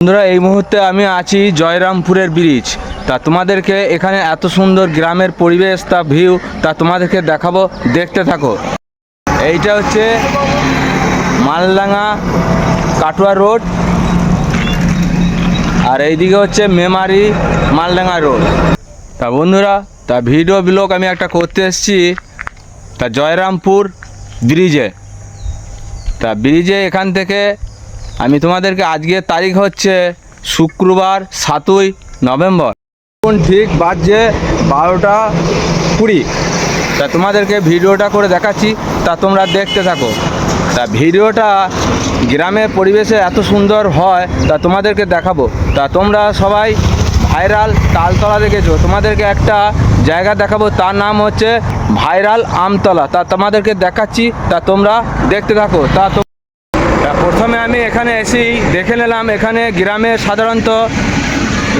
বন্ধুরা, এই মুহূর্তে আমি আছি জয়রামপুরের ব্রিজ তা তোমাদেরকে এখানে এত সুন্দর গ্রামের পরিবেশ, তা ভিউ তা তোমাদেরকে দেখাবো। দেখতে থাকো। এইটা হচ্ছে মালডাঙ্গা কাটুয়া রোড আর এইদিকে হচ্ছে মেমারি মালডাঙ্গা রোড তা বন্ধুরা, তা ভিডিও ব্লগ আমি একটা করতে এসেছি। তা জয়রামপুর ব্রিজে তা ব্রিজে এখান থেকে আমি তোমাদেরকে আজকের তারিখ হচ্ছে শুক্রবার সাতই নভেম্বর। এখন ঠিক বাজছে বারোটা কুড়ি। তা তোমাদেরকে ভিডিওটা করে দেখাচ্ছি, তা তোমরা দেখতে থাকো। তা ভিডিওটা গ্রামের পরিবেশে এত সুন্দর হয়, তা তোমাদেরকে দেখাবো। তা তোমরা সবাই ভাইরাল তালতলা দেখেছ? তোমাদেরকে একটা জায়গা দেখাবো, তার নাম হচ্ছে ভাইরাল আমতলা। তা তোমাদেরকে দেখাচ্ছি, তা তোমরা দেখতে থাকো। তা প্রথমে আমি এখানে এসেই দেখে নিলাম এখানে গ্রামে সাধারণত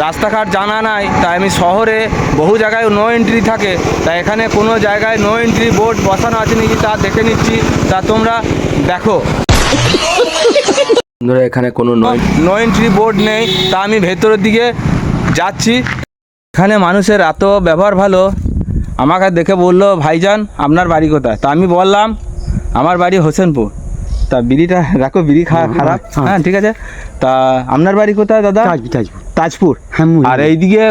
রাস্তাঘাট জানা নাই তাই আমি শহরে বহু জায়গায় নো এন্ট্রি থাকে তা এখানে কোনো জায়গায় নো এন্ট্রি বোর্ড বসানো আছে নাকি তা দেখে নিচ্ছি তা তোমরা দেখো। বন্ধুরা এখানে কোনো নো এন্ট্রি বোর্ড নেই তা আমি ভেতরের দিকে যাচ্ছি। এখানে মানুষের এত ব্যবহার ভালো আমাকে দেখে বলল ভাইজান আপনার বাড়ি কোথায়? তা আমি বললাম আমার বাড়ি হোসেনপুর। তা বিড়িটা রাখো বিড়ি খাওয়া খারাপ। হ্যাঁ। হ্যাঁ ঠিক আছে। তা আপনার বাড়ি কোথায় দাদা? তাজপুর তাজপুর। হ্যাঁ। আর এইদিকে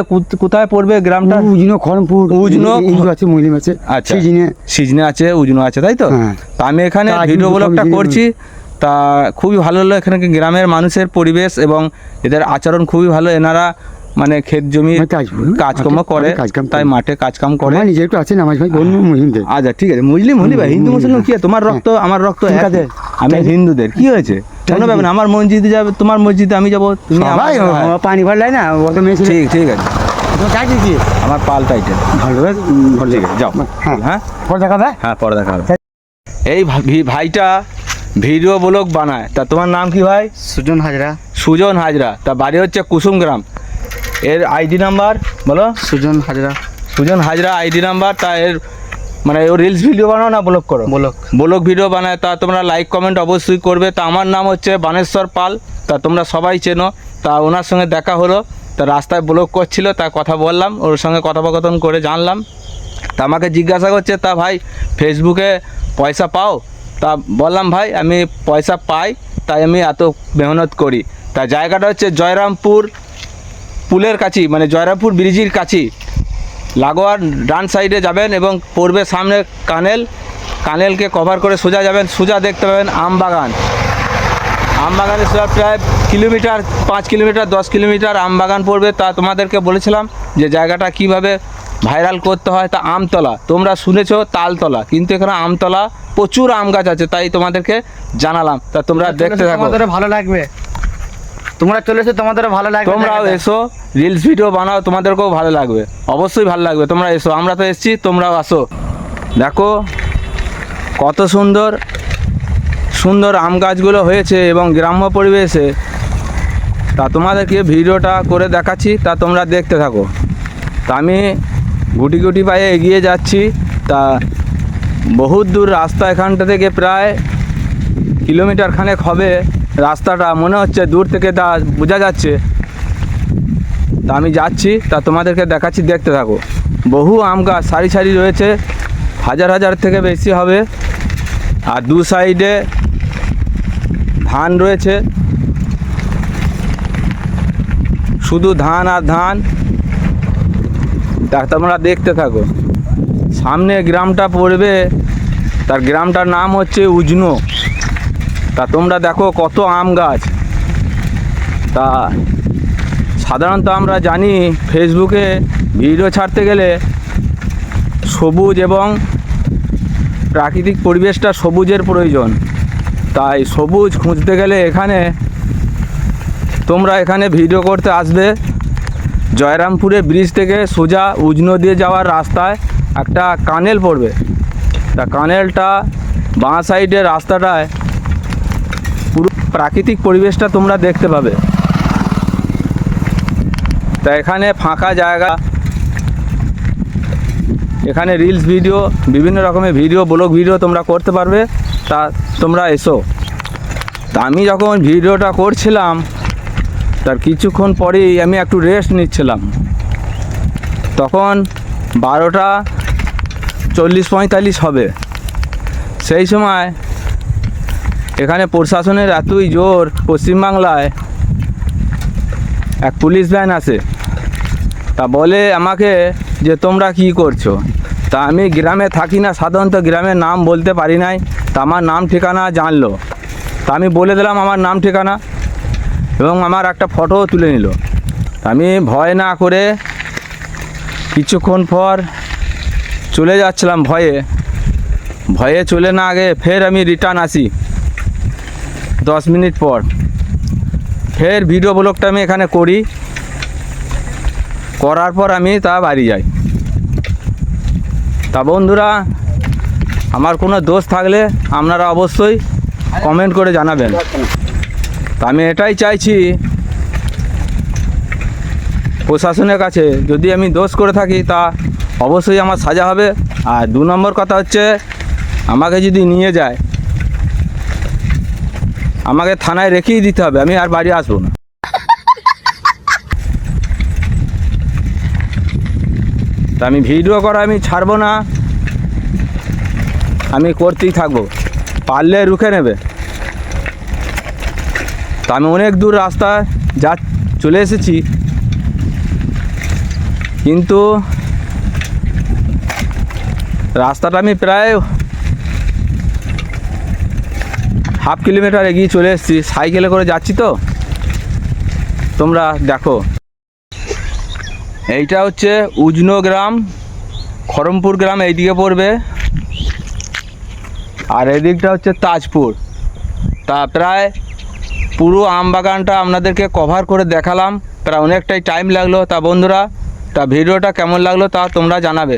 কোথায় পড়বে গ্রামটা? উজনো খড়মপুর। উজনো, আছে মহিলিম আছে আচ্ছা। সিজিনে। সিজনে আছে উজনো আছে তাই তো? হ্যাঁ। তা আমি এখানে ভিডিও ব্লগটা করছি। তা খুবই ভালো হলো এখানে গ্রামের মানুষের পরিবেশ এবং এদের আচরণ খুবই ভালো। এনারা মানে ক্ষেত জমি মানে কাজকর্ম করে মাঠে তাই মাঠে কাজকাম করে। নিজের একটু আছে নামাজ ভাই অন্য মুসলিমদের আচ্ছা ঠিক আছে মুসলিম হলি ভাই হিন্দু মুসলিম কি তোমার হ্যাঁ। রক্ত আমার রক্ত। আমি হিন্দুদের কি হয়েছে? কোনো ব্যাপার না, আমার মসজিদে যাবে তোমার মসজিদে আমি যাব তুমি হ্যাঁ। পানি ভরলাই না ও তো মেয়ে ঠিক ঠিক আছে। আমার পাল টাইটেল। ভালো ভালো যাও। হ্যাঁ। হ্যাঁ? দেখা হ্যাঁ পরে দেখা হবে এই ভি- ভাইটা ভিডিও ব্লগ বানায়। তা তোমার নাম কি ভাই? সুজন হাজরা। সুজন হাজরা। তা বাড়ি হচ্ছে কুসুমগ্রাম এর আইডি নাম্বার বলো। সুজন হাজরা। সুজন হাজরা আইডি নাম্বার তা এর মানে ও রিলস ভিডিও বানাও না ব্লগ করো? বলক ব্লগ ভিডিও বানায় তা তোমরা লাইক কমেন্ট অবশ্যই করবে। তা আমার নাম হচ্ছে বানেশ্বর পাল তা তোমরা সবাই চেনো। তা ওনার সঙ্গে দেখা হলো তা রাস্তায় ব্লগ করছিল তা কথা বললাম ওর সঙ্গে কথোপকথন করে জানলাম। তা আমাকে জিজ্ঞাসা করছে তা ভাই ফেসবুকে পয়সা পাও? তা বললাম ভাই আমি পয়সা পাই তাই আমি এত মেহনত করি। তা জায়গাটা হচ্ছে জয়রামপুর পুলের কাছেই মানে জয়রামপুর ব্রিজের কাছেই লাগোয়ার ডান সাইডে যাবেন এবং পড়বে সামনে কানেল কানেলকে কভার করে সোজা যাবেন সোজা দেখতে পাবেন আম বাগান আম বাগানে সোজা প্রায় কিলোমিটার পাঁচ কিলোমিটার দশ কিলোমিটার আম বাগান পড়বে। তা তোমাদেরকে বলেছিলাম যে জায়গাটা কীভাবে ভাইরাল করতে হয় তা আমতলা। তোমরা শুনেছো তালতলা কিন্তু এখানে আমতলা প্রচুর আম গাছ আছে তাই তোমাদেরকে জানালাম। তা তোমরা দেখতে থাকো। ভালো লাগবে। তোমরা চলে এসো তোমাদের ভালো লাগবে তোমরাও এসো রিলস ভিডিও বানাও তোমাদেরকেও ভালো লাগবে। অবশ্যই ভালো লাগবে তোমরা এসো আমরা তো এসছি তোমরাও আসো। দেখো কত সুন্দর সুন্দর আম গাছগুলো হয়েছে এবং গ্রাম্য পরিবেশে। তা তোমাদেরকে ভিডিওটা করে দেখাচ্ছি তা তোমরা দেখতে থাকো। তা আমি গুটি গুটি পায়ে এগিয়ে যাচ্ছি তা বহুত দূর রাস্তা এখানটা থেকে প্রায় কিলোমিটার খানেক হবে। রাস্তাটা মনে হচ্ছে দূর থেকে তা বোঝা যাচ্ছে। তা আমি যাচ্ছি, তা তোমাদেরকে দেখাচ্ছি, দেখতে থাকো। বহু আম গাছ, সারি সারি রয়েছে, হাজার হাজার থেকে বেশি হবে। আর দু সাইডে ধান রয়েছে। শুধু ধান আর ধান। তা তোমরা দেখতে থাকো। সামনে গ্রামটা পড়বে, তার গ্রামটার নাম হচ্ছে উজনো। তা তোমরা দেখো কত আম গাছ। তা সাধারণত আমরা জানি ফেসবুকে ভিডিও ছাড়তে গেলে সবুজ এবং প্রাকৃতিক পরিবেশটা সবুজের প্রয়োজন। তাই সবুজ খুঁজতে গেলে এখানে তোমরা এখানে ভিডিও করতে আসবে। জয়রামপুরে ব্রিজ থেকে সোজা উজনো দিয়ে যাওয়ার রাস্তায় একটা কানেল পড়বে। তা কানেলটা বাঁ সাইডের রাস্তাটায় প্রাকৃতিক পরিবেশটা তোমরা দেখতে পাবে। তা এখানে ফাঁকা জায়গা। এখানে রিলস ভিডিও বিভিন্ন রকমের ভিডিও ব্লগ ভিডিও তোমরা করতে পারবে। তা তোমরা এসো। তা আমি যখন ভিডিওটা করছিলাম, তার কিছুক্ষণ পরেই আমি একটু রেস্ট নিচ্ছিলাম। তখন বারোটা চল্লিশ পঁয়তাল্লিশ হবে। সেই সময় এখানে প্রশাসনের এতই জোর পশ্চিমবাংলায়। এক পুলিশ ভ্যান আসে তা বলে আমাকে যে, তোমরা কি করছ? তা আমি গ্রামে থাকি না, সাধারণত গ্রামের নাম বলতে পারি নাই। তা আমার নাম ঠিকানা জানলো। তা আমি বলে দিলাম আমার নাম ঠিকানা এবং আমার একটা ফটোও তুলে নিল। আমি ভয় না করে কিছুক্ষণ পর চলে যাচ্ছিলাম ভয়ে। ভয়ে চলে না আগে ফের আমি রিটার্ন আসি। দশ মিনিট পর। ফের ভিডিও ব্লগটা আমি এখানে করি। করার পর আমি তা বাড়ি যাই। তা বন্ধুরা, আমার কোনো দোষ থাকলে আপনারা অবশ্যই কমেন্ট করে জানাবেন। তা আমি এটাই চাইছি প্রশাসনের কাছে, যদি আমি দোষ করে থাকি তা অবশ্যই আমার সাজা হবে। আর দু নম্বর কথা হচ্ছে, আমাকে যদি নিয়ে যায় আমাকে থানায় রেখেই দিতে হবে, আমি আর বাড়ি আসব না। তা আমি ভিডিও করা আমি ছাড়বো না, আমি করতেই থাকব, পারলে রুখে নেবে। তা আমি অনেক দূর রাস্তা যা চলে এসেছি, কিন্তু রাস্তাটা আমি প্রায় হাফ কিলোমিটার এগিয়ে চলে এসেছি। সাইকেলে করে যাচ্ছি তো। তোমরা দেখো। এইটা হচ্ছে উজনো গ্রাম। খরমপুর গ্রাম এইদিকে পড়বে। আর এদিকটা হচ্ছে তাজপুর। তা প্রায় পুরো আম বাগানটা আপনাদেরকে কভার করে দেখালাম। প্রায় অনেকটাই টাইম লাগল। তা বন্ধুরা, তা ভিডিওটা কেমন লাগল তা তোমরা জানাবে।